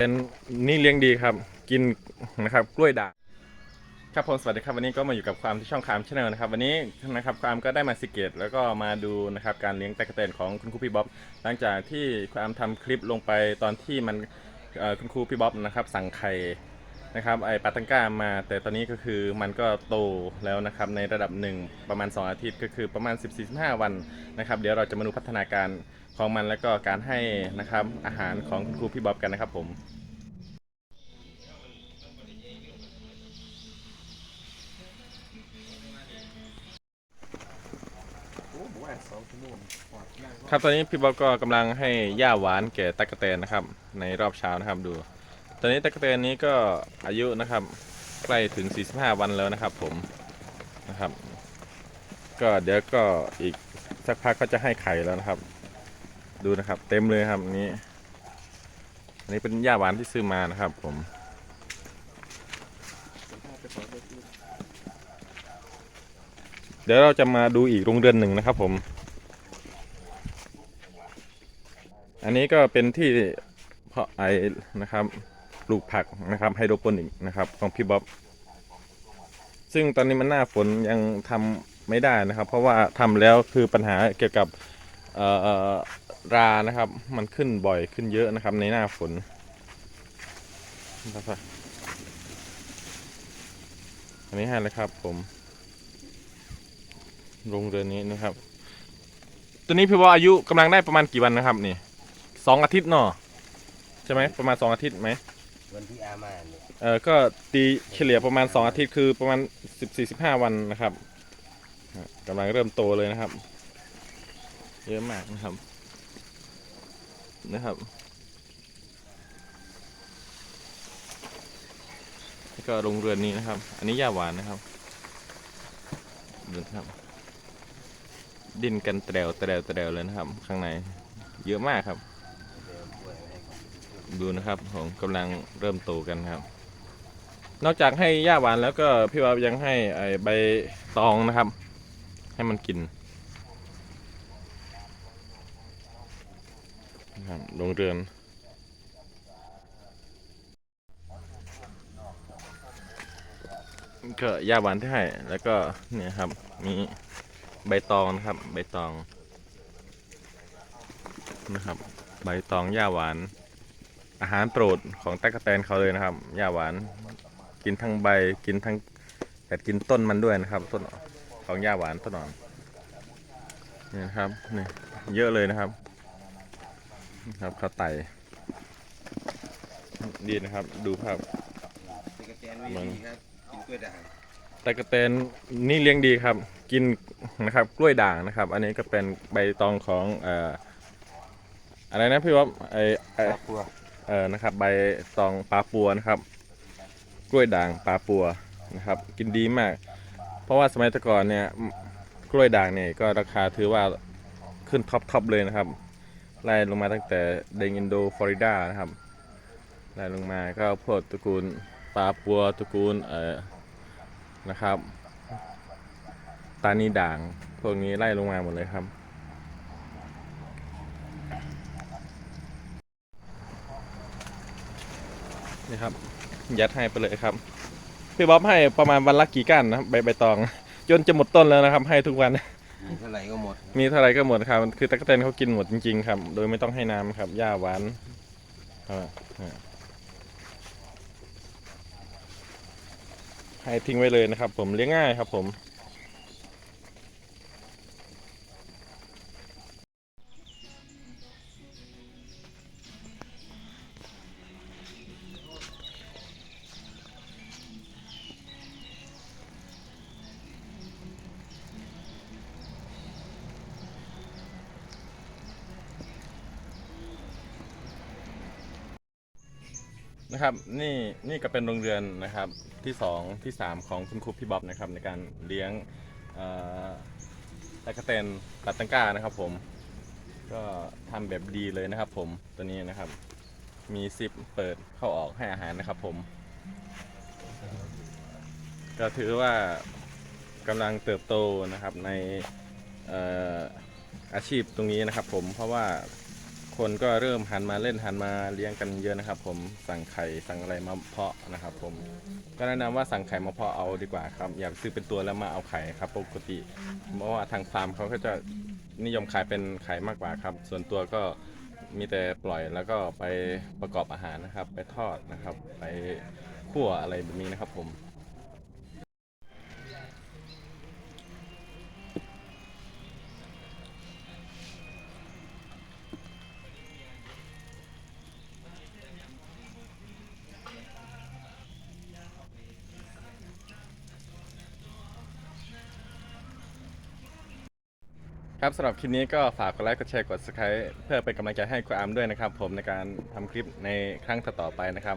เป็นนี่เลี้ยงดีครับ กินนะครับกล้วยด่างครับผมสวัสดีครับวันนี้ก็มาอยู่กับความที่ช่องคามชแนลนะครับวันนี้นะครับความก็ได้มาสิเกตแล้วก็มาดูนะครับการเลี้ยงตะกะเตนของคุณครูพี่บ๊อบหลังจากที่ความทำคลิปลงไปตอนที่มันคุณครูพี่บ๊อบนะครับ สั่งไข่นะครับไอปาตังก้ามา แต่ตอนนี้ก็คือมันก็โตแล้วนะครับในระดับหนึ่งประมาณ 2 อาทิตย์ก็คือประมาณ 14-15 วันนะครับ เดี๋ยวเราจะมาดูพัฒนาการ ของมันแล้วก็การให้นะครับอาหารของคุณครูพี่บ๊อบกันนะครับผมครับตอนนี้พี่บ๊อบก็กำลังให้หญ้าหวานแก่ตะกแตนนะครับ ในรอบเช้านะครับดู ตอนนี้ตะกแตนนี้ก็อายุนะครับ ใกล้ถึง 45 วันแล้วนะครับ ผมนะครับ ก็เดี๋ยวก็อีกสักพักก็จะให้ไข่แล้วนะครับ ดูนะครับ เต็มเลยครับอันนี้ อันนี้เป็นหญ้าหวานที่ซื้อมานะครับ ผมเดี๋ยวเราจะมาดูอีกโรงเรือนหนึ่งนะครับ ผม อันนี้ก็เป็นที่เพาะไอ้นะครับปลูกผักนะครับไฮโดรโปนิกนะครับ ของพี่บ๊อบซึ่งตอนนี้มันหน้าฝนยังทำไม่ได้นะครับ เพราะว่าทำแล้วคือปัญหาเกี่ยวกับ รานะครับ มันขึ้นบ่อยขึ้นเยอะนะครับ ในหน้าฝนนะครับอันนี้ให้เลยครับ ผมโรงเรือนนี้นะครับ ตัวนี้พี่ว่าอายุกำลังได้ประมาณกี่วันนะครับนี่สองอาทิตย์เนาะใช่ไหมประมาณสองอาทิตย์ไหมวันที่อามาเนี่ยเออก็ตีเฉลี่ยประมาณสองอาทิตย์คือประมาณสิบสี่สิบห้าวันนะครับอะกำลังเริ่มโตเลยนะครับ เยอะมากนะครับ นะครับ แล้วก็โรงเรือนนี้นะครับ อันนี้หญ้าหวานนะครับดูนะครับ ดินกันแตรวแตรวแตรวเลยนะครับ ข้างในเยอะมากครับ ดูนะครับผมกำลังเริ่มโตกันครับ นอกจากให้หญ้าหวานแล้วก็พี่ว่ายังให้ไอใบตองนะครับ ให้มันกิน นะครับโรงเรือน ก็หญ้าหวานที่ให้แล้วก็เนี่ยครับ มีใบตองนะครับ ใบตอง นะครับ ใบตองหญ้าหวาน อาหารโปรดของตะกะแตนเขาเลยนะครับหญ้าหวาน กินทั้งใบกินทั้งแต่กินต้นมันด้วยนะครับ ต้นของหญ้าหวานต้นอ่อนนี่นะครับนี่เยอะเลยนะครับ ครับเขาไต่ดีนะครับ ดูภาพตะกะแตนไม่ดีครับกินกล้วยด่างตะกะแตนนี่เลี้ยงดีครับ กินนะครับกล้วยด่างนะครับ อันนี้ก็เป็นใบตองของเอ่ออะไรนะพี่ว่าไอไอปลาปัวเออนะครับ ใบตองปลาปัวนะครับ กล้วยด่างปลาปัวนะครับ กินดีมาก เพราะว่าสมัยแตะก่อนเนี่ยมกล้วยด่างเนี่ยก็ราคาถือว่าขึ้นท็อปทอปเลยนะครับ ไล่ลงมาตั้งแต่เดงอินโดฟลอริดานะครับไล่ลงมาก็พวกตระกูลปลาปัวตระกูลเอ่อนะครับ ตานีด่าง พวกนี้ไล่ลงมาหมดเลยครับ นี่ครับ ยัดให้ไปเลยครับ พี่บ๊อบให้ประมาณวันละกี่ก้านนะใบใบตอง จนจะหมดต้นแล้วนะครับ ให้ทุกวัน มีเท่าไหร่ก็หมด มีเท่าไหร่ก็หมดครับ คือตะกะแตนเขากินหมดจริงๆครับ โดยไม่ต้องให้น้ำครับ หญ้าหวานให้ทิ้งไว้เลยนะครับ ผมเลี้ยงง่ายครับ ผม นะครับนี่นี่ก็เป็นโรงเรือนนะครับที่สองที่สามของคุณครูพี่บ๊อบนะครับในการเลี้ยงตะกะแตนตัดตังก้านะครับผมก็ทำแบบดีเลยนะครับผมตัวนี้นะครับมีซิปเปิดเข้าออกให้อาหารนะครับผมก็ถือว่ากำลังเติบโตนะครับในอออาชีพตรงนี้นะครับผมเพราะว่า คนก็เริ่มหันมาเล่นหันมาเลี้ยงกันเยอะนะครับ ผมสั่งไข่สั่งอะไรมาเพาะนะครับ ผมก็แนะนำว่าสั่งไข่มาเพาะเอาดีกว่าครับอย่าซื้อเป็นตัวแล้วมาเอาไข่ครับ ปกติเพราะว่าทางฟาร์มเขาก็จะนิยมขายเป็นไข่มากกว่าครับ ส่วนตัวก็มีแต่ปล่อยแล้วก็ไปประกอบอาหารนะครับ ไปทอดนะครับ ไปคั่วอะไรแบบนี้นะครับ ผม ครับสำหรับคลิปนี้ก็ฝากกดไลค์กดแชร์กด subscribe เพื่อเป็นกำลังใจให้คุณอาร์มด้วยนะครับ ผมในการทำคลิปในครั้งต่อๆไปนะครับ